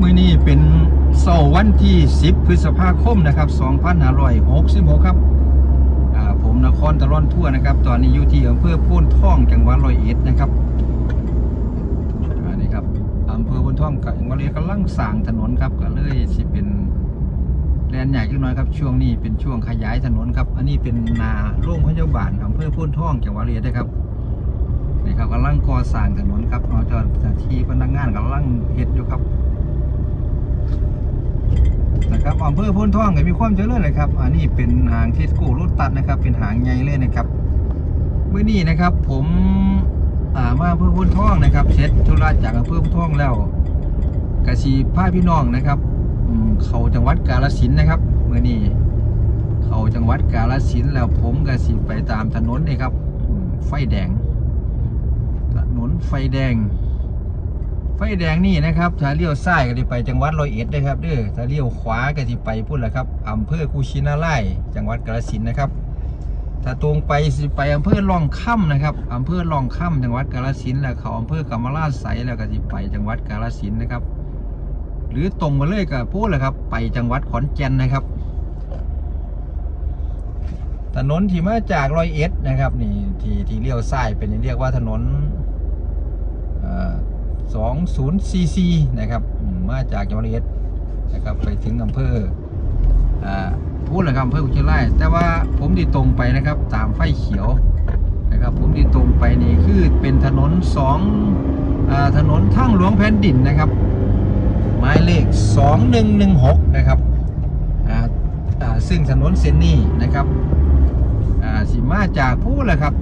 มื้อนี้เป็นเสาร์วันที่ 10 พฤษภาคมนะครับ2566ครับผมนครตะล่อนทั่วนะครับ ตอนนี้อยู่ที่อำเภอพูนท่องจังหวัดร้อยเอ็ดนะครับอันนี้ครับอำเภอพูนท่องกับจังหวัดร้อยเอ็ดกำลังสร้างถนนครับก็เลยสิเป็นแลนใหญ่ขึ้นน้อยครับช่วงนี้เป็นช่วงขยายถนนครับ อันนี้เป็นนาโรงพยาบาลอำเภอพูนท่องจังหวัดร้อยเอ็ดนะครับนี่ครับกำลังก่อสร้างถนนครับเอาจ้าหน้าที่พนักงานกำลังเฮ็ดอยู่ครับ นะครับอำเภอพ้นท่องก็มีความเจริญเลยครับ อันนี้เป็นหางเทสโก้รถตัดนะครับ เป็นหางใหญ่เลยนะครับเมื่อนี้นะครับ ผมอ่ามาอำเภอพ้นท่องนะครับเสร็จธุระจากอำเภอพ้นท่องแล้วกสีพาพี่น้องนะครับเขาจังหวัดกาฬสินนะครับเมื่อนี้เขาจังหวัดกาฬสินแล้วผมกสีไปตามถนนนี่ครับ ไฟแดง ถนนไฟแดง ไฟแดงนี่นะครับถ้าเลี้ยวซ้ายก็จะไปจังหวัดร้อยเอ็ดนะครับเด้อถ้าเลี้ยวขวาก็จะไปพุ่นแหละครับอำเภอกุชินาไลยจังหวัดกาฬสินธุ์นะครับถ้าตรงไปสิไปอำเภอลองค่ำนะครับอำเภอลองค่ำจังหวัดกาฬสินธุ์แล้วเขาอำเภอกำมะลาดไสแล้วก็จะไปจังหวัดกาฬสินธุ์นะครับ หรือตรงมาเลยก็พูดเลยครับ ไปจังหวัดขอนแก่นนะครับถนนที่มาจากร้อยเอ็ดนะครับนี่ที่ที่เลี้ยวซ้ายเป็นเรียกว่าถนน สองศูนะครับมาจากจังหวัดเอ็ดนะครับไปถึงอำเภออ่าพูดเลยครับอำเภอกุชิไลยแต่ว่าผมที่ตรงไปนะครับตามไฟเขียวนะครับผมที่ตรงไปนี่คือเป็นถนนสองอาถนนทางหลวงแผ่นดินนะครับหมายเลข 2116 นะครับอ่าอ่าซึ่งถนนเส้นนี้นะครับอ่าสีมาจากผู้แหละครับ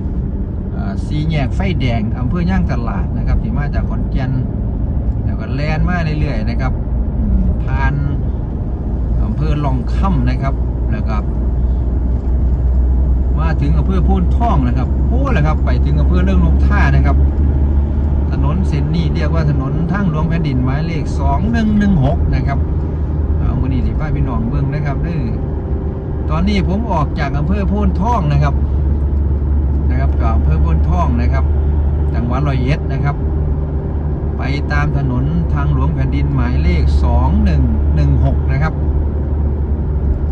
สีแยกไฟแดงอำเภอย่างตลาดนะครับสีมาจากขอนแก่นแล้วก็แลนมาเรื่อยๆนะครับผ่านอำเภอลองค่ำนะครับแล้วก็มาถึงอำเภอพูนท่องนะครับพูดแหละครับไปถึงอำเภอเรื่องนกท่านะครับ ถนนเส้นนี้เรียกว่าถนนทางหลวงแผ่นดินหมายเลข2116นะครับเอาวันนี้สิป้าพี่น้องเบิ่งนะครับเด้อตอนนี้ผมออกจากอำเภอพ้นท่องนะครับ นะครับจากอำเภอโพ้นท่องนะครับ จังหวัดร้อยเอ็ดนะครับ ไปตามถนนทางหลวงแผ่นดินหมายเลข 2116 นะครับ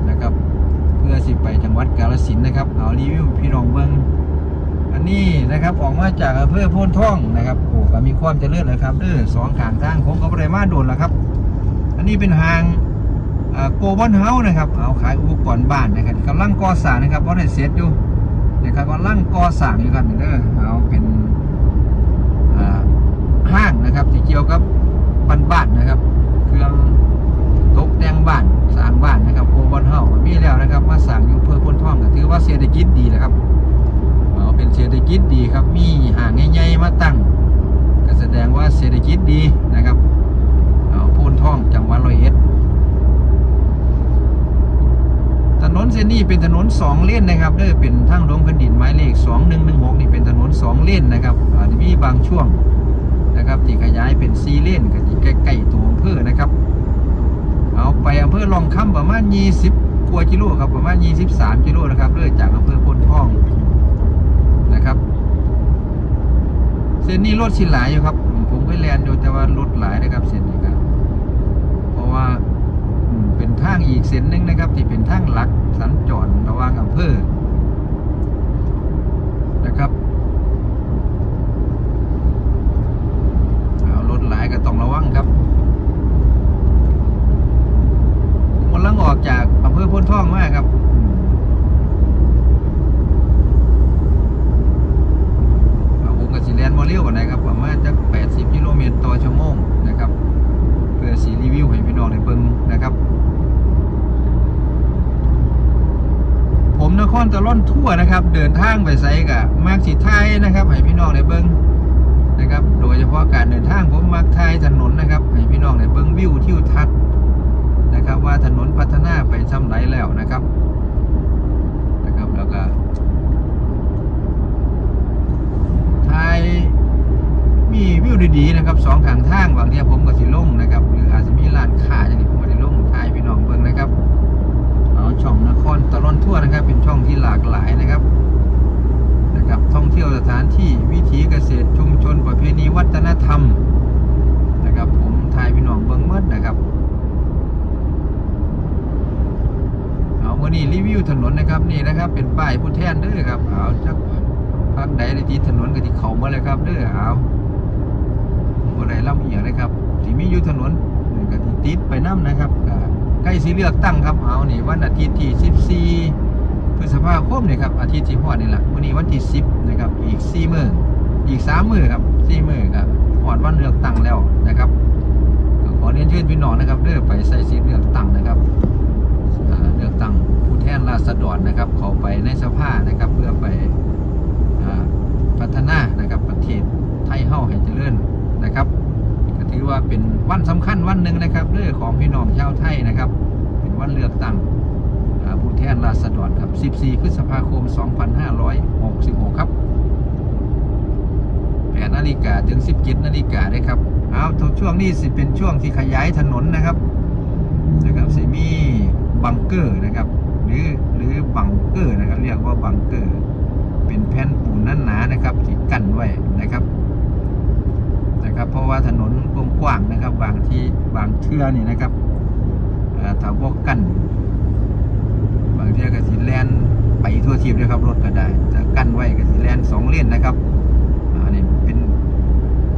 นะครับ เพื่อสิไปจังหวัดกาฬสินธุ์นะครับเอารีวิวพี่น้องเบิ้งอันนี้นะครับออกมาจากอำเภอพ้นท่องนะครับโอ้ก็มีความเจริญนะครับเด้อสองขางทางผมก็บ่ได้มาโดนแล้วครับ อันนี้เป็นทางโกบอนเฮานะครับ เอาขายอุปกรณ์บ้านนะครับกำลังก่อสร้างนะครับเพราะได้เสร็จอยู่ นะครับกำลังก่อสร้างอยู่ครับเด้อเอาเป็นห้างนะครับที่เกี่ยวกับบ้านบ้านนะครับ เครื่องตกแต่งบ้านสร้างบ้านนะครับโกบอนเฮามีแล้วนะครับมาสร้างอยู่เพื่อพ้นท่องก็ถือว่าเศรษฐกิจดีแหละครับเอาเป็นเศรษฐกิจดีครับ มีห้างใหญ่ๆมาตั้งก็แสดงว่าเศรษฐกิจดีนะครับเอาพ้นท่องจังหวัดร้อยเอ็ด ถนนเส้นนี้เป็นถนนสองเลนนะครับเด้อเป็นทางหลวงแผ่นดินหมายเลข 2116 นี่เป็นถนนสองเลนนะครับอาจจะมีบางช่วงนะครับที่ขยายเป็น 4 เลนก็ที่ใกล้ๆตัวอำเภอนะครับ เอาไปอำเภอลองคำประมาณ 20กว่ากิโลครับประมาณ 23 กิโลนะครับเรื่อจากอำเภอพนท่องนะครับ เส้นนี้รถสิหลายอยู่ครับ ผมเคยแลนอยู่แต่ว่ารถหลายนะครับเส้นนี้ครับเพราะว่าเป็นทางอีกเส้นหนึ่งนะครับที่เป็นทางหลัก สัญจรระหว่างอำเภอนะครับเอารถหลายก็ต้องระวังครับผมกำลังออกจากอำเภอพ้นท่องมากครับอืมเอาผมกับสีแลนด์มอเรียวกันนะครับประมาณจะ80กิโลเมตรต่อชั่วโมงนะครับ เพื่อสีรีวิวให้พี่น้องได้เบิ่งนะครับ ผมนครตะล่ อนทั่วนะครับ เดินทางไปไสกะมากสิไทยนะครับให้พี่น้องได้เบิ่งนะครับ โดยเฉพาะการเดินทางผมมักไทยถนนนะครับให้พี่น้องได้เบิ่งวิวทิวทัศน์นะครับ ว่าถนนพัฒนาไปช่ำไรแล้วนะครับนะครับแล้วก็ไทยมีวิวดีๆนะครับสองทางทางบางทีผมก็สิลงนะครับ หรืออาจจะมีร้านคาอย่างนี้ผมก็ได้ลงถ่ายพี่น้องเบิ่งนะครับเอาช่องนครตะลอนทั่วนะครับ เป็นช่องที่ากหลายนะครับนะครับ ท่องเที่ยวสถานที่วิถีเกษตรชุมชนประเพณีวัฒนธรรมนะครับ ผมทายพี่น้องเบิ้งเมดนะครับเอาวันนี้รีวิวถนนนะครับนี่นะครับ เป็นป้ายผู้แทนเด้อครับเอาจักพักใดในที่ถนนก็ที่เขามาเลยครับเด้อเอาบ่ได้ล่ำเอียงเลยครับที่มีอยู่ถนนนี่ก็ที่ติดไปน้ำนะครับใกล้สิเลือกตั้งครับเอานี่วันอาทิตย์ที่ 14 พฤษภาคมนี่ครับอาทิตย์ที่ฮอดนี่แหละวันนี้วันที่10นะครับอีก4มื้ออีก3มื้อครับ4มื้อครับฮอดวันเลือกตั้งแล้วนะครับขอเรียนเชิญพี่น้องนะครับเด้อไปใส่สิทธิ์เลือกตั้งนะครับเลือกตั้งผู้แทนราษฎรนะครับเข้าไปในสภานะครับ เพื่อไปอพัฒนานะครับประเทศไทยเฮาให้เจริญนะครับก็ถือว่าเป็นวันสำคัญวันหนึ่งนะครับเรื่องของพี่น้องชาวไทยนะครับ เป็นวันเลือกตั้ง ผู้แทนราษฎรครับ 14พฤษภาคม 2566 ครับ8นาฬิกาถึง 17นาฬิกาได้ครับ เอาช่วงนี้สิเป็นช่วงที่ขยายถนนนะครับนะครับสิมีบังเกอร์นะครับ หรือหรือบังเกอร์นะครับ เรียกว่าบังเกอร์ เป็นแผ่นปูนหนาๆนะครับที่กั้นไว้นะครับนะครับ เพราะว่าถนนกว้างๆนะครับ บางที่บางเทื่อนี่นะครับถ้าพวกกั้นางเทื่อก็สิแลนไปทั่วทีบเลยครับรถก็ได้จะกั้นไว้ก็สิแลนสองเลนนะครับอันนี้เป็น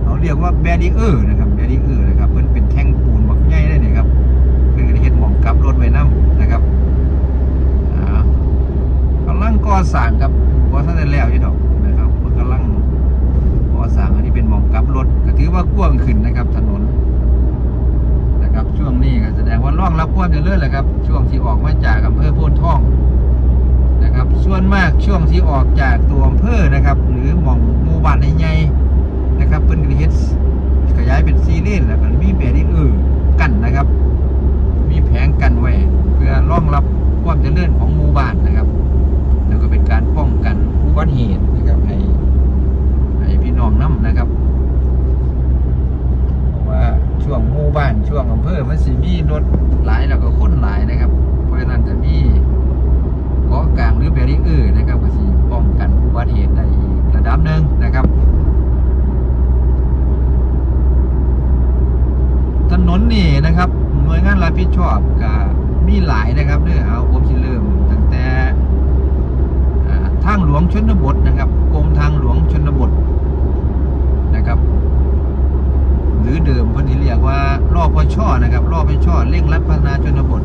เราเรียกว่าแบรีเออร์นะครับแบรีเออร์นะครับเพิ่นเป็นแท่งปูนบักใหญ่เลยนะครับเพื่อเฮ็ดหมองกลับรถไว้นํนะครับอ่ากำลังก่อสร้างครับบ่ทันได้แล้วอยู่ดอกนะครับเพิ่นกำลังก่อสร้างอันนี้เป็นหมองกลับรถก็ถือว่ากว้างขึ้นนะครับถนน ช่วงนี้ก็แสดงว่าร่องรับความเจริญแหละครับ ช่วงที่ออกมาจากอำเภอโพนทองนะครับ ส่วนมากช่วงที่ออกจากตัวอำเภอนะครับ หรือหม่องหมู่บ้านใหญ่ๆนะครับเพิ่นก็เฮ็ดขยายเป็นซีเลนแล้วก็มีแบรีเออร์กั้นนะครับ มีแผงกันไว้เพื่อรองรับความเจริญของหมู่บ้านนะครับแล้วก็เป็นการป้องกันอุบัติเหตุนะครับให้ให้พี่น้องน้ำนะครับว่า ช่วงหมู่บ้านช่วงอำเภอมันสิมีรถหลายแล้วก็คนหลายนะครับ เพราะฉะนั้นจะมีเกาะกลางหรือแบรีเออร์นะครับก็สิป้องกันอุบัติเหตุได้อีกระดับหนึ่งนะครับ ถนนนี่นะครับหน่วยงานรับผิดชอบก็มีหลายนะครับเด้อเอาผมสิเริ่มตั้งแต่ทางหลวงชนบทนะครับกรมทางหลวงชนบทนะครับ หรือเดิมพิ่นสิเรียกว่ารอบพช่อนะครับรอบพช่อเร่งรัดพัฒนาชนบท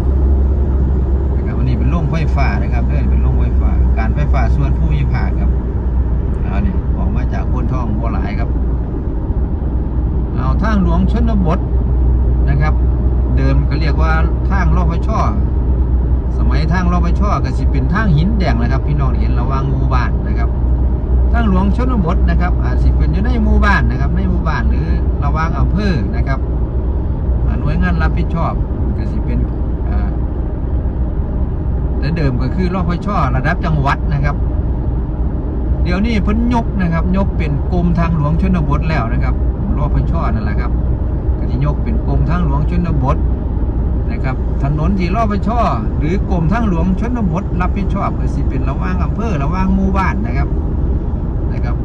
นะครับอันนี้เป็นโรงไฟฟ้านะครับเด้อเป็นโรงไฟฟ้าการไฟฟ้าส่วนภูมิภาคครับเอานี่ออกมาจากโพนท่องบัวหลายครับเอาทางหลวงชนบทนะครับ เดิมก็เรียกว่าทางรอบไปช่อสมัยทางรอบไปช่อก็สิเป็นทางหินแดงนะครับ พี่น้องเห็นระว่างหมู่บ้านนะครับ ทางหลวงชนบทนะครับอาจสิเป็นอยู่ในหมู่บ้านนะครับ ในหมู่บ้านหรือระว่างอำเภอนะครับหน่วยงานรับผิดชอบก็สิเป็นแต่เดิมก็คือรอบไปช่อระดับจังหวัดนะครับ เดี๋ยวนี้พิ่นยกนะครับ ยกเป็นกรมทางหลวงชนบทแล้วนะครับรอบไปช่อนั่นแหละครับก็ที่ยกเป็นกรมทางหลวงชนบทนะครับ ถนนที่รอบไปช่อหรือกรมทางหลวงชนบทรับผิดชอบก็สิเป็นระว่างอำเภอระว่างหมู่บ้านนะครับ นะครับ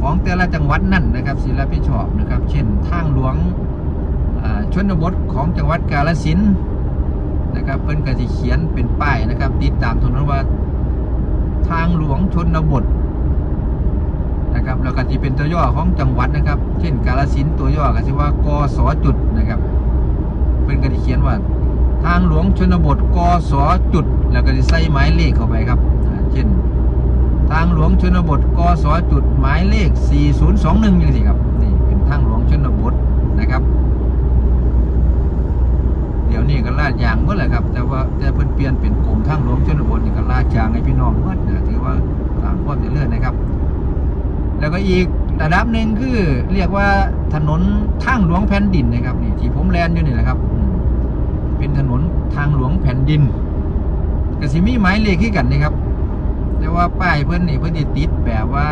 ของแต่ละจังหวัดนั่นนะครับสิรับผิดชอบนะครับ เช่นทางหลวงชนบทของจังหวัดกาฬสินธุ์นะครับเพิ่นก็สิเขียนเป็นป้ายนะครับ ติดตามถนนว่าทางหลวงชนบทนะครับแล้วก็ที่เป็นตัวย่อของจังหวัดนะครับ เช่น กาลสินธุ์ตัวย่อก็ชื่อว่ากสจุดนะครับเป็นก็จะเขียนว่า ทางหลวงชนบทกสจุด แล้วก็จะใส่หมายเลขเข้าไปครับ เช่น ทางหลวงชนบทกสจุดหมายเลข 4021อย่างนี้ครับนี่เป็นทางหลวงชนบทนะครับ เดี๋ยวนี้ก็ลาดยางเมื่อไหร่ครับ แต่ว่าแต่เพิ่นเปลี่ยนเป็นกรมทางหลวงชนบทนี่ก็ลาดยางให้พี่น้องเมื่อนะถือว่าตามความเจริญนะครับ แล้วก็อีกระดับหนึ่งคือเรียกว่าถนนทางหลวงแผ่นดินนะครับนี่ที่ผมแลนอยู่นี่แหละครับเป็นถนนทางหลวงแผ่นดินก็สิมีหมายเลขที่กันนะครับ แต่ว่าป้ายเพิ่อนนี่เพิ่นสิติดแบบว่า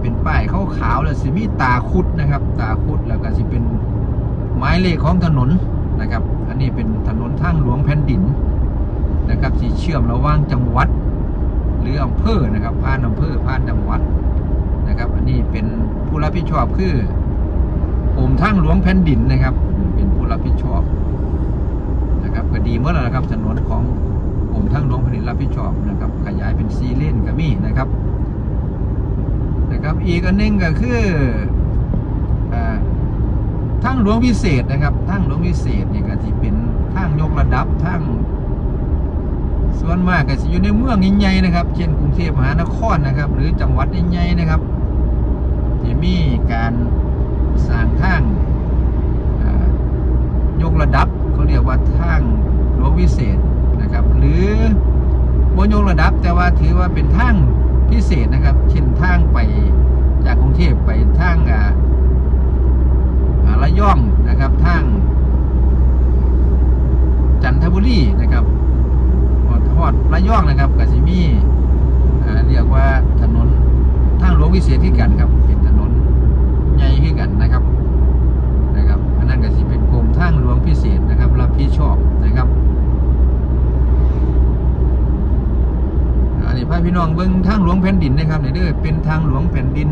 เป็นป้ายขาวๆแล้วสิมีตาคุดนะครับ ตาคุดแล้วก็สิเป็นหมายเลขของถนนนะครับ อันนี้เป็นถนนทางหลวงแผ่นดินนะครับที่เชื่อมระหว่างจังหวัด หรืออำเภอนะครับผ่านอำเภอผ่านจังหวัดนะนะครับ อันนี้เป็นผู้รับผิดชอบคือกรมทางหลวงแผ่นดินนะครับ เป็นผู้รับผิดชอบนะครับก็ดีเมื่อแล้วนะครับถนนของ กรมทางหลวงผ่นดินรับผิดชอบนะครับ ขยายเป็นซีเลนก็มีนะครับนะครับ อีกอันนึงก็คือทางหลวงพิเศษนะครับทางหลวงพิเศษเนี่ยก็ที่เป็นทางยกระดับทางส่วนมากก็จะอยู่ในเมืองใหญ่ๆนะครับ เช่นกรุงเทพมหานครนะครับ หรือจังหวัดใหญ่ๆนะครับที่มีการสร้างทางยกระดับเขาเรียกว่าทางหลวงพิเศษ นะครับ หรือบนยกระดับแต่ว่าถือว่าเป็นทางพิเศษนะครับ เช่นทางไปจากกรุงเทพไปทางอ่าอ่าระยองนะครับทางจันทบุรีนะครับฮอดฮอดระยองนะครับก็สิมี่เรียกว่าถนนทางหลวงพิเศษที่กันครับ เป็นถนนใหญ่ที่กันนะครับนะครับอันนั้นก็สิเป็นกรมทางหลวงพิเศษนะครับรับผิดชอบนะครับอันนี้ พาพี่น้องเบิ้งทางหลวงแผ่นดินนะครับนี่เด้อเป็นทางหลวงแผ่นดิน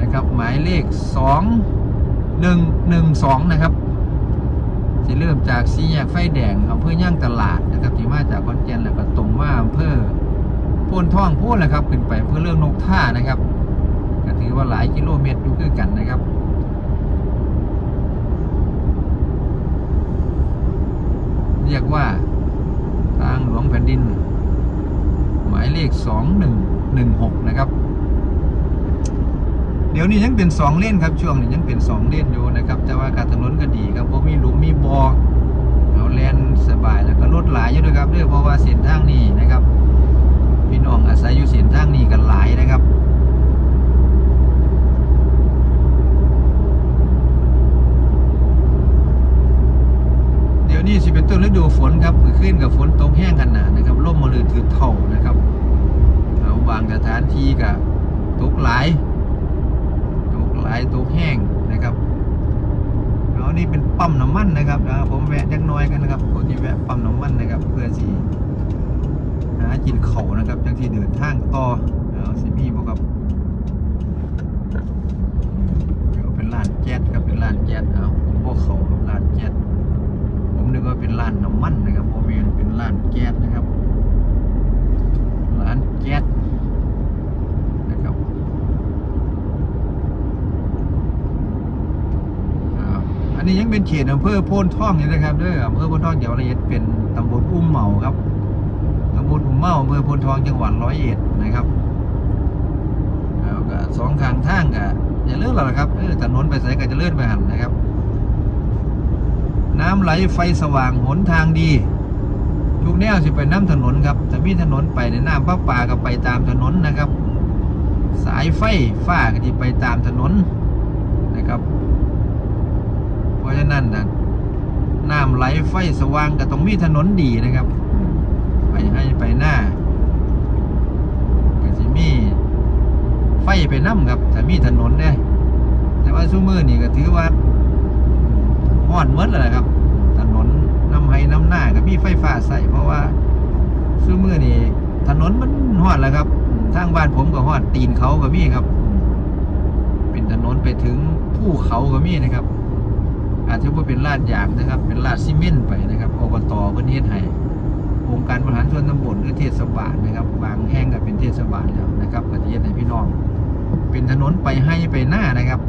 นะครับ หมายเลขสองหนึ่งหนึ่งสองนะครับจะเริ่มจากสีแยกไฟแดงอำเภอย่างตลาดนะครับที่มาจากขอนแก่นแล้วก็ตรงมาอำเภอโพนท่องโพนแหละครับ ขึ้นไปอำเพื่อเรื่องนกท่านะครับก็ถือว่าหลายกิโลเมตรอยู่คือกันนะครับเรียกว่าทางหลวงแผ่นดิน หมายเลขสองหนึ่งหนึ่งหกนะครับ เดี๋ยวนี้ยังเป็นสองเลนครับ ช่วงนี้ยังเป็นสองเลนอยู่นะครับ แต่ว่าการถนนก็ดีครับเพราะมีหลุมมีบอ่อเอาแลนสบายแล้วก็รถหลายอยู่ด้วยครับด้วยเพราะว่าเส้นทางนี้นะครับ พี่น้องอาศัยอยู่เส้นทางนี้กันหลายนะครับ ยวนี้สิเป็นต้นฤดูฝนครับขึ้นกับฝนตกแห้งขนาดนะครับล่มมาเลยถือเท่านะครับเอาบางสถานที่กับตกหลายตกหลายตกแห้งนะครับเอานี่เป็นปั๊มน้ำมันนะครับเดี๋ยวผมแวะจักน้อยกันนะครับผมจะแวะปั๊มน้ำมันนะครับ เพื่อสิหากินเขานะครับจังที่เดินทางต่อเอาสิมีบอกครับเดี๋ยวเป็นร้านแก๊สครับเป็นร้านแก๊สเอาผมบอกเขาครับร้านแก๊ส ผมนึกว่าเป็นร้านน้ำมันนะครับผมเห็นเป็นร้านแก๊สนะครับร้านแก๊สนะครับอันนี้ยังเป็นเขตอำเภอโพนท่องอยู่นะครับเด้ออำเภอโพนท่องจังหวัดร้อยเอ็ดเป็นตำบลอุ้มเหมาครับตำบลอุ้มเหมาอำเภอโพนทองจังหวัดร้อยเอ็ดนะครับสองข้างทางก็อย่าเลื่อนหรอกครับเออถนนไปใส่ก็จะเลื่อนไปหันนะครับ น้ำไหลไฟสว่างหนทางดีทุกแนวสิไปน้ำถนนครับแต่มีถนนไปในน้ำประป่าก็ไปตามถนนนะครับ สายไฟฟ้าก็จะไปตามถนนนะครับ เพราะฉะนั้นนะน้ำไหลไฟสว่างก็ต้องมีถนนดีนะครับ ไปให้ไปหน้าก็จะมีไฟไปน้ำครับถ้ามีถนนเนี่ยแต่ว่าซูมือนี่ก็ถือว่า ฮอดหมดเลยครับ ถนนน้ำให้น้ำหน้าก็มีไฟฟ้าใส่เพราะว่าซูมือนี่ถนนมันฮอดแล้วครับทางบ้านผมก็ฮอดตีนเขาก็มีครับ เป็นถนนไปถึงภูเขาก็มีนะครับ อาจจะว่าเป็นลาดยางนะครับ เป็นลาดซีเมนต์ไปนะครับอบตเพิ่นเฮ็ดให้องค์การบริหารส่วนตำบลหรือเทศบาลนะครับ บางแห่งก็เป็นเทศบาลแล้วนะครับก็จะเฮ็ดให้พี่น้อง เป็นถนนไปให้ไปหน้านะครับ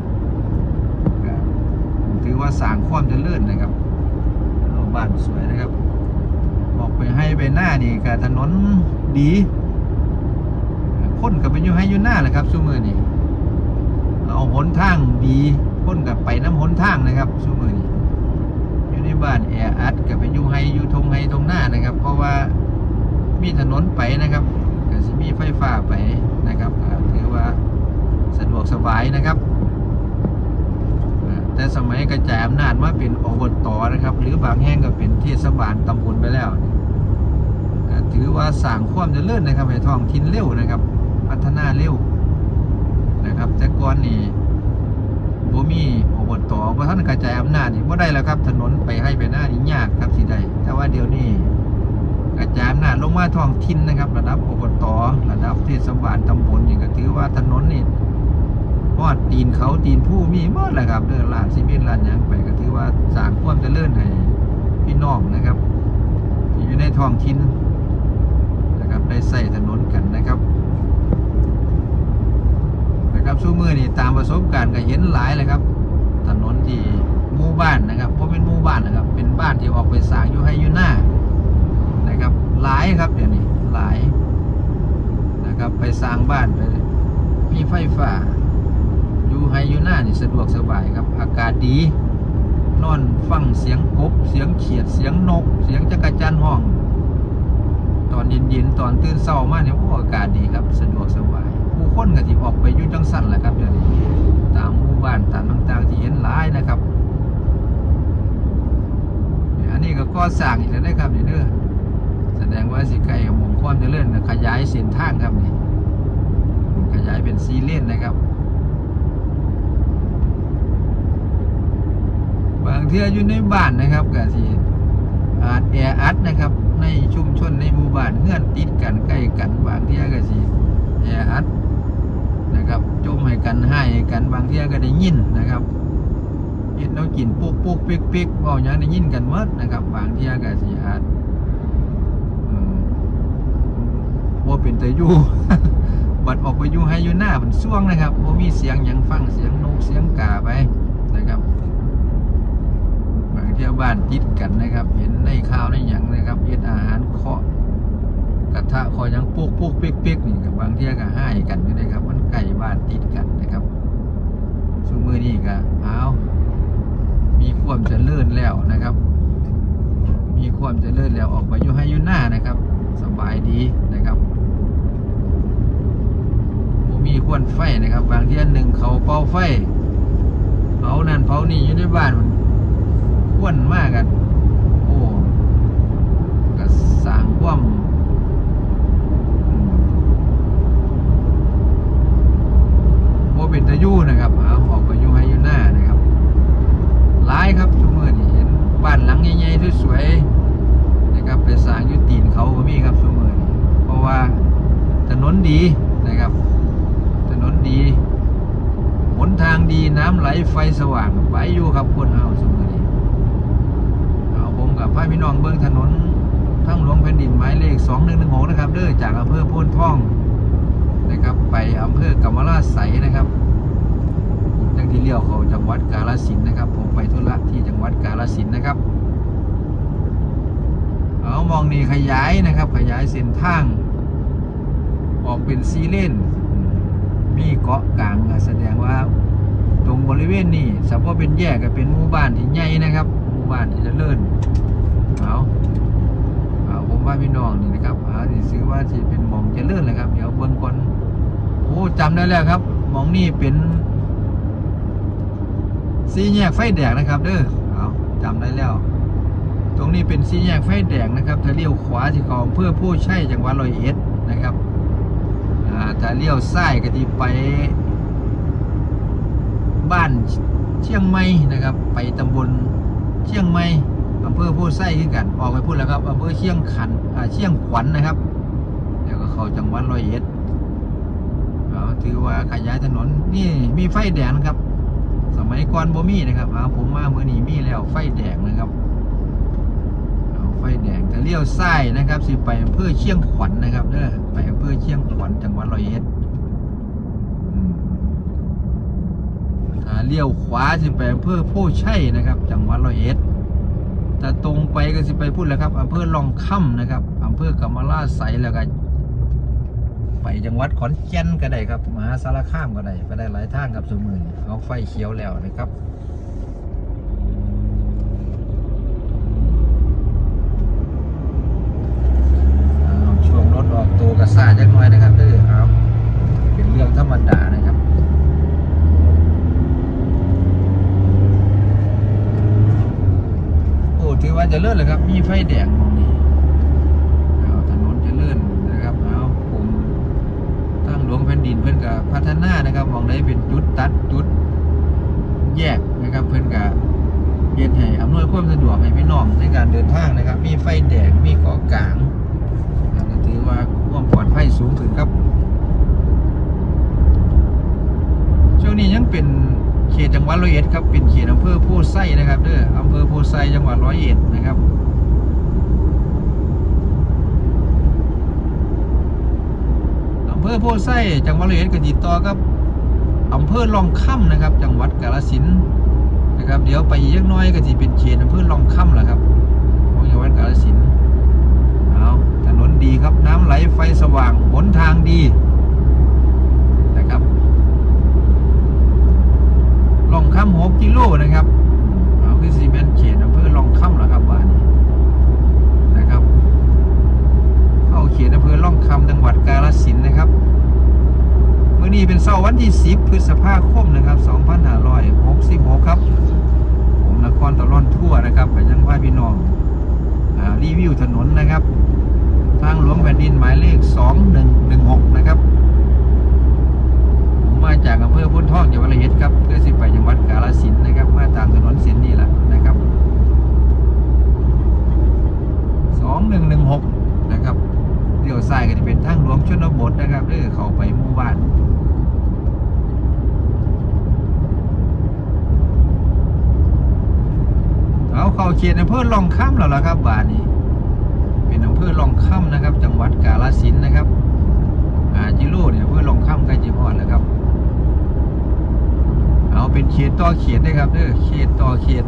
ถือว่าสร้างความเจริญนะครับบ้านสวยนะครับ ออกไปให้ไปหน้านี่ก็ถนนดีคนก็เป็นอยู่ให้อยู่หน้าแหละครับซุมือนี่เอาหนทางดีพ้นกับไปน้ำหนทางนะครับช่วงมือนี้อยู่ในบ้านแออัดกับไปอยู่ไฮอยู่ทงไฮตรงหน้านะครับ เพราะว่ามีถนนไปนะครับก็จะมีไฟฟ้าไปนะครับถือว่าสะดวกสบายนะครับ แต่สมัยกระจายอำนาจมาเป็นอบตนะครับ หรือบางแห่งก็เป็นเทศบาลตำบลไปแล้วถือว่าสร้างความเจริญนะครับให้ท้องถิ่นเร็วนะครับ พัฒนาเร็วนะครับ แต่ก่อนนี่บ่มีอบตบ่ท่านกระจายอำนาจนี่บ่ได้แล้วครับ ถนนไปให้ไปหน้านี่ยากครับสิได้แต่ว่าเดี๋ยวนี้กระจายอำนาจลงมาท้องถิ่นนะครับ ระดับอบตระดับเทศบาลตำบลนี่ก็ถือว่าถนนนี่ อดตีนเขาตีนผู้มีหมดแหละครับเดินลานซีเมนต์ลานยังไปก็ถือว่าสร้างความเจริญให้พี่น้องนะครับ ที่อยู่ในท้องถิ่นนะครับได้ใส่ถนนกันนะครับนะครับสู้มือนี่ตามประสบการณ์ก็เห็นหลายเลยครับ ถนนที่หมู่บ้านนะครับเพราะเป็นหมู่บ้านนะครับ เป็นบ้านที่ออกไปสร้างอยู่ให้อยู่หน้านะครับหลายครับเดี๋ยวนี้หลายนะครับไปสร้างบ้านไปมีไฟฟ้า อยู่ให้อยู่หน้านี่สะดวกสบายครับ อากาศดี นอนฟังเสียงกบ เสียงเขียด เสียงนก เสียงจักรจันทร์ห้อง ตอนเย็นๆ ตอนตื่นเช้ามากเนี่ยโอ้อากาศดีครับ สะดวกสบาย ผู้คนก็ที่ออกไปยู่จังสันแหละครับเดี๋ยวนี้ตามหมู่บ้านตามต่างๆที่เห็นหลายนะครับอันนี้ก็ก่อสร้างอีกแล้วนะครับเนี่เด้อแสดงว่าสิไกลหมองความเจริญนขยายเส้นทางครับนี่ขยายเป็นซีเลนนะครับ บางเทืออยู่ในบ้านนะครับก็สิอาจแออัดนะครับ ในชุมชนในหมู่บ้านเฮื่อนติดกันใกล้กันบางเทือก็สิแออัดนะครับจมให้กันให้กันบางเทือก็ได้ยินนะครับเย็นเรากินปุ๊กปุ๊กปิ๊กปิ๊กเว้าหยังได้ยินกันหมดนะครับ บางเทือก็สิอาจอืมบ่เป็นแตะอยู่บัดออกไปอยู่ให้อยู่หน้ามันช่วงนะครับบ่ามีเสียงยังฟังเสียงนกเสียงกาไปนะครับ เที่ยวบ้านติดกันนะครับ เห็นในข่าวในหยังนะครับเห็นอาหารเคาะกระทะคอยยังปุกปุ๊กปิ๊กปิ๊กนี่กับบางเที่ยก็ให้กันนะครับ มันไก่บ้านติดกันนะครับซุมือนี่ก็เอามีความเจริญแล้วนะครับ มีความเจริญแล้วออกไปอยู่ให้อยู่หน้านะครับ สบายดีนะครับมีควนไฟนะครับ บางเที่ยหนึ่งเขาเป่าไฟเผานั่นเผานี่อยู่ในบ้านมัน ควนมากกันโอ้ก็สร้างความอืมโมเป็นตะยู่นะครับเอาออกไปยู่ให้ยู่หน้านะครับหลายครับทุกมือนี่เห็นบ้านหลังใหญ่ๆสวยๆนะครับไปสร้างยู่ตีนเขาก็มีครับทุกมือนี่เพราะว่าถนนดีนะครับ ถนนดีหนทางดีน้ำไหลไฟสว่างไปอยู่ครับคนเฮาสมือนี้ เอาพี่น้องเบื้องถนนทั้งหลวงแผ่นดินหมายเลข 2116 นะครับ เด้อจากอำเภอโพนท่องนะครับ ไปอำเภอกำมะลาไสนะครับยังที่เลี้ยวเขาจังหวัดกาฬสินนะครับ ผมไปธุระที่จังหวัดกาฬสินนะครับ เอามองนี่ขยายนะครับ ขยายเส้นทาง ออกเป็นซีเลนมีเกาะกลางแสดงว่าตรงบริเวณนี้สับว่าเป็นแยกก็เป็นหมู่บ้านที่ใหญ่นะครับ หมู่บ้านที่จะเลื่อน เอาเอาผมว่าพี่น้องนี่นะครับเอาที่ซื้อว่าที่เป็นหมองเจะเลื่อนเลยครับ เดี๋ยวเบิ่งก่อนโอ้จำได้แล้วครับหมองนี่เป็นสี่แยกไฟแดงนะครับ เด้อเอาจำได้แล้ว ตรงนี้เป็นสี่แยกไฟแดงนะครับถ้าเลี้ยวขวาที่เขาเพื่อผู้ใช้จังหวัดร้อยเอ็ดนะครับอ่าถ้าเลี้ยวซ้ายก็ที่ไปบ้านเชียงใหม่นะครับ ไปตำบลเชียงใหม่ อำเภอโพไส้ขึ้นกันออกไปพูดแล้วครับอำเภอเชียงขันเชียงขวัญนะครับเดี๋ยวก็เข้าจังหวัดร้อยเอ็ดถือว่าขยายถนนนี่มีไฟแดงนะครับ สมัยก่อนบ่มีนะครับเอาผมมาเมื่อนี้มีแล้วไฟแดงนะครับไฟแดงแต่เลี้ยวซ้ายนะครับ สิไปอำเภอเชียงขวัญนะครับเด้อไปอำเภอเชียงขวัญจังหวัดร้อยเอ็ดเลี้ยวขวาสิไปอำเภอโพชัยนะครับ จังหวัดร้อยเอ็ด แต่ตรงไปก็สิไปพูดแล้วครับอำเภอลองค่ำนะครับอำเภอกำมะลาไสแล้วก็ไปจังหวัดขอนแก่นก็ได้ครับมหาสารคามก็ได้ไปได้หลายทางครับสมือนเอาไฟเขียวแล้วนะครับช่วงรถออกตัวกระซ่าจักหน่อยนะครับเด้อ จะเลื่อนเลยครับ มีไฟแดงเอาถนนจะเลื่อนนะครับเอาผมตั้งหลวงแผ่นดินเพื่อนกับพัฒนานะครับมองได้เป็นจุดตัดจุดแยกนะครับเพื่อนกับเย็นให้อำนวยความสะดวกให้พี่น้องในการเดินทางนะครับ มีไฟแดงมีเกาะกลางถือว่าความปลอดภัยสูงขึ้ครับช่วงนี้ยังเป็น เขตอำเภอโพไซนะครับเด้ออำเภอโพไซจังหวัดร้อยเอ็ดนะครับอำเภอโพไซจังหวัดร้อยเอ็ดก็ติดต่อกับอำเภอลองค่ำนะครับ จังหวัดกาฬสินธุ์นะครับ เดี๋ยวไปเล็กน้อยก็จะเป็นเขตอำเภอลองค่ำแหละครับของจังหวัดกาฬสินธุ์เอาถนนดีครับน้ำไหลไฟสว่างหนทางดีนะครับ ลองค่ำห กิโลนะครับเอาคือซีเมนต์เขียนอำเภอลองค่ำเหรอครับบ้านนี้นะครับ เข้าเขียนอำเภอล่องคำจังหวัดกาฬสินธุ์นะครับเมื่อนี้เป็นเสาร์วันที่ 10 พฤษภาคมนะครับ 2566 ครับ ผมนครตะล่อนทั่วนะครับไปยังว่าพี่น้องอารีวิวถนนนะครับ ทางหลวงแผ่นดินหมายเลข 2116 นะครับ มาจากอำเภอพุนทองจังหวัดระยองครับเพื่อสิไปจังหวัดกาฬสินธุ์นะครับ มาตามถนนเส้นนี้แหละนะครับสองหนึ่งหนึ่งหกนะครับเลี้ยวซ้ายก็จะเป็นทางหลวงชนบทนะครับเด้อเข้าไปหมู่บ้านเอาเข้าเขตอำเภอลองค่ำแล้วล่ะครับบ้านนี้ เป็นอำเภอลองค่ำนะครับ จังหวัดกาฬสินธุ์นะครับอาจิโร่เนี่ยเพื่อลงข้ามใกล้จีพอดแล้วครับ เอาเป็นเขตต่อเขตได้ครับเด้อเขตต่อเขต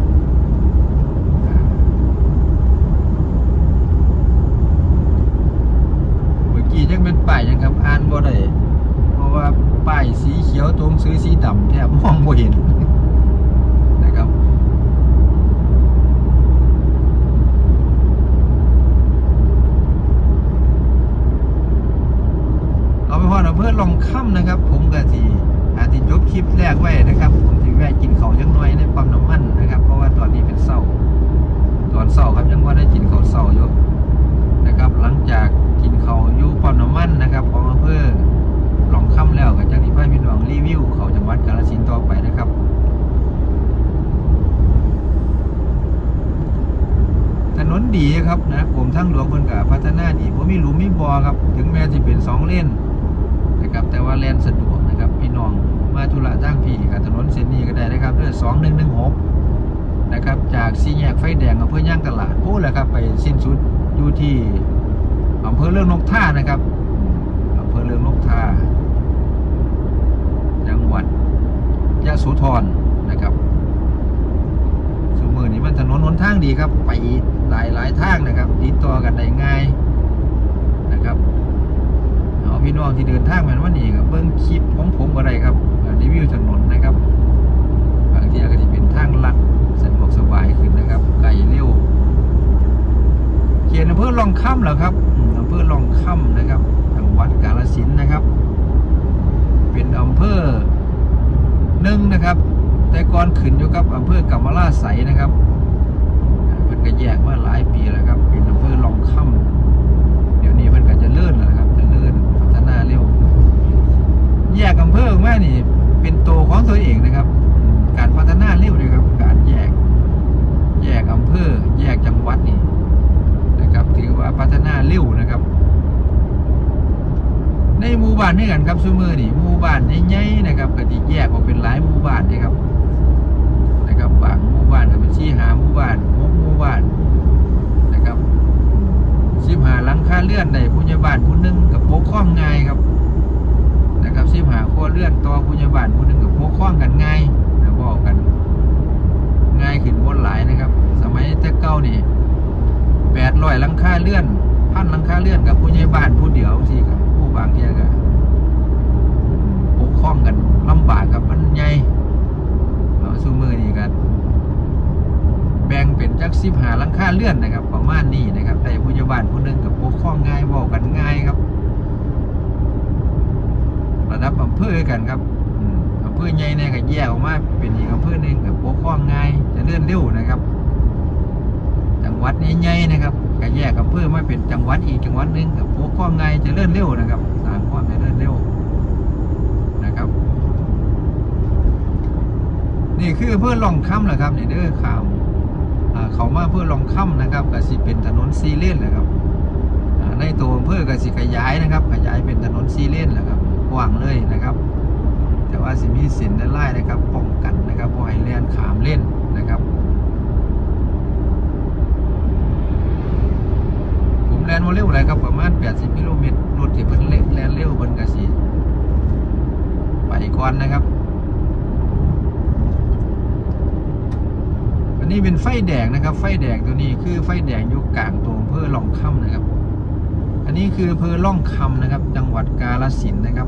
อ่าเมื่อกี้ยังเป็นป้ายยังครับอ่านบ่ได้เพราะว่าป้ายสีเขียวตรงซื้อสีดำแทบมองบ่เห็นนะครับเอาไปพอดอำเภอลองค่ำนะครับ ผมก็สิ อาจจะจบคลิปแรกไว้นะครับ ผมถึงแวะกินเขายังน้อยในปั๊มน้ำมันนะครับ เพราะว่าตอนนี้เป็นเศร้าตอนเศร้าครับยังว่าได้กินเขาเศร้าอยู่นะครับ หลังจากกินเขาอยู่ปั๊มน้ำมันนะครับของอำเภอลองค่ำแล้วก็จะที่พี่น้องรีวิวเขาจังหวัดกาฬสินธุ์ต่อไปนะครับถนนดีครับนะกรมทางหลวงเพิ่นก็พัฒนาดีบ่มีหลุมมีบ่อครับ ถึงแม้สิเป็นสองเลนนะครับแต่ว่าแลนสะดวก พี่น้องมาธุระทางพี่กับถนนเส้นนี้ก็ได้นะครับเรื่อง2116นะครับจากสี่แยกไฟแดงอำเภอย่างตลาดโอ้แหละครับไปสิ้นสุดอยู่ที่อำเภอเรื่องนกท่านะครับอำเภอเรื่องนกท่าจังหวัดยะโสธรนะครับสมือนี้มันถนนหนทางดีครับ ไปหลายหลายทางนะครับติดต่อกันได้ง่ายนะครับ พี่น้องที่เดินทางมาวันนี้ครับเบิ้งคลิปของผมก็ได้ครับรีวิวถนนนะครับ บางทีก็จจะเป็นทางลัดสะดวกสบายขึ้นนะครับไกลเร็วเขียนอำเภอลองค่ำเหรอครับอำเภอลองค่ำนะครับจังหวัดกาฬสินนะครับ เป็นอำเภอหนึ่งนะครับ แต่ก่อนขึ้นอยู่กับอำเภอกำมะลาไสนะครับเพิ่นก็แยกมาหลายปีแล้วครับ เป็นอำเภอลองค่ำเดี๋ยวนี้เพิ่นก็จะเลื่อนแล้วนะครับ จะเลื่อนพัฒนาเร็ว แยกอำเภอออกมานี่ เป็นโตวของตัวเองนะครับ การพัฒนาเร็วเลยครับ การแยก แยกอำเภอ แยกจังหวัดนี่นะครับ ถือว่าพัฒนาเร็วนะครับ ในหมู่บ้านนี่กันครับซูมือนี่หมู่บ้านใหญ่ๆนะครับก็จะแยกออกเป็นหลายหมู่บ้านนะครับ นะครับบางหมู่บ้านก็เป็นชี้หาหมู่บ้านหกหมู่บ้านนะครับสิบหาหลังคาเลื่อนได้ผู้ใหญ่บ้านผู้หนึงกับโปกครองง่ายครับ นะครับสิบหาครัวเลื่อนต่อผู้ใหญ่บ้านผู้หนึ่งกับปกครองกันง่ายนะบอกกัน ง่ายขึ้นบนหลายนะครับ สมัยแต่เก่านี่แปดร้อยลังคาเลื่อนพันลังคาเลื่อนกับผู้ใหญ่บ้านผู้เดียวสิครับผู้บางเทียก็ปกครองกันลำบากครับมันใหญ่เราสู้มือนี่กันแบ่งเป็นจักสิบหาลังคาเลื่อนนะครับ ประมาณนี้นะครับแต่ผู้ใหญ่บ้านผู้หนึ่งกับปกครองง่ายบอกกันง่ายครับ ระดับอำเภอกันครับอืมอำเภอใหญ่เนี่ยก็แยกออกมาเป็นอีกอำเภอหนึ่งกับปกครองง่ายจะเลื่อนเร็วนะครับ จังหวัดใหญ่ๆนะครับก็แยกอำเภอมาเป็นจังหวัดอีกจังหวัดหนึ่งกับปกครองง่ายจะเลื่อนเร็วนะครับสางความจะเลื่อนเร็วนะครับ นี่คือเพื่อลองค่ำแหละครับนี่เด้อข่าวอ่าเขามาเพื่อลองค่ำนะครับก็สิเป็นถนนซีเลนแหละครับในตัวอำเภอก็สิขยายนะครับ ขยายเป็นถนนซีเลนแหละครับ ว้างเลยนะครับ แต่ว่าสิมีเส้นด้านไล่นะครับป้องกันนะครับบ่ให้แล่นขามเล่นนะครับ ผมแล่นมาเร็วเลยครับประมาณ 80กิโลเมตรรถที่เพิ่นเล่นแลนเร็วเพิ่นก็สิไปก่อนนะครับอันนี้เป็นไฟแดงนะครับ ไฟแดงตัวนี้คือไฟแดงอยู่กลางตัวอำเภอล่องค่ำนะครับ อันนี้คืออำเภอล่องคำนะครับ จังหวัดกาฬสินนะครับ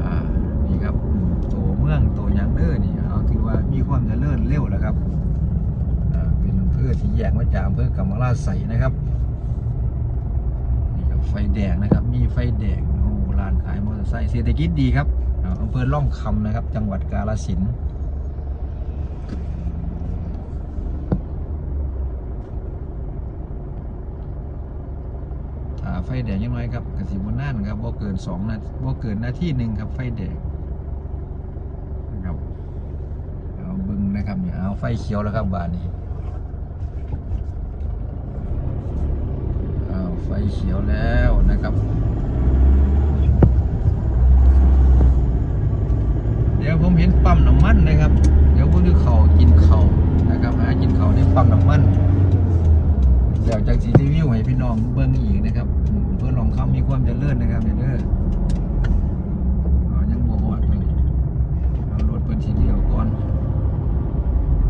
อ่า นี่ครับอื มืองตัวยังเด้อนี่เอาถือว่ามีความเจริญเร็วแล้วครับเป็นอำเภอที่แยกมาจากอำเภอกำมะลาใสนะครับนี่ครับไฟแดงนะครับ มีไฟแดงโอ้ร้านขายมอเตอร์ไซค์เศรษฐกิจดีครับอำเภอล่องคำนะครับ จังหวัดกาฬสินธุ์ไฟแดงยังน้อยครับกสิบนนั่นครับบ่เกินสองนาบ่เกินนาทีหนึ่งครับไฟแดงนะครับเอาเบึงนะครับเนี่ยเอา ไฟเขียวแล้วครับบานนี้เอาไฟเขียวแล้วนะครับ เดี๋ยวผมเห็นปั๊มน้ำมันนะครับ เดี๋ยวผมจะเขากินเข่านะครับหากินเข่าในปั๊มน้ำมันเดี๋ยวจากสีรีวิวให้พี่น้องเบิ่งอีกนะครับเพื่อลองคำมีความเจริญนะครับเด้อเอายังบ่หอดเลยเอารถเพิ่นทีเดียวก่อน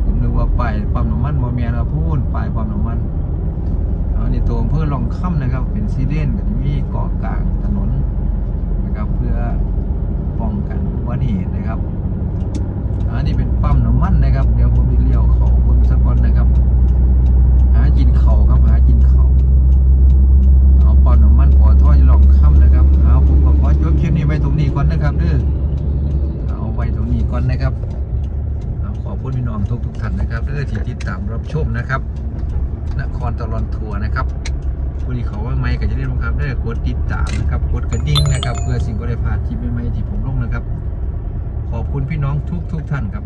ผมนึกว่าป้ายปั๊มน้ำมันบ่แม่นครับพูนป้ายปั๊มน้ำมันเอานี่ตัวอำเภอลองค่ำนะครับ เป็น ซีเรนก็จะมีเกาะกลางถนนนะครับเพื่อป้องกันอุบัติเหตุนะครับอันนี้เป็นปั๊มน้ำมันนะครับ เดี๋ยวผมไปเลี้ยวเขาบิ่งสักก่อนนะครับ หากินเขาครับหากินเขาเอาปอนน้ำมันปอท่อยลองค่ำนะครับเอาผมก็ขอจบคลิปนี้ไว้ตรงนี้ก่อนนะครับเด้อเอาไว้ตรงนี้ก่อนนะครับเอาขอบคุณพี่น้องทุกทุกท่านนะครับเด้อที่ติดตามรับชมนะครับ นครตลอนทัวร์นะครับ ผู้ที่เขาว่าไม่ก็จะได้ลงครับได้กดติดตามนะครับกดกระดิ่งนะครับ เพื่อสิ่งบริพาดที่ใหม่ๆที่ผมลงนะครับ ขอบคุณพี่น้องทุกทุกท่านครับ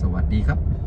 สวัสดีครับ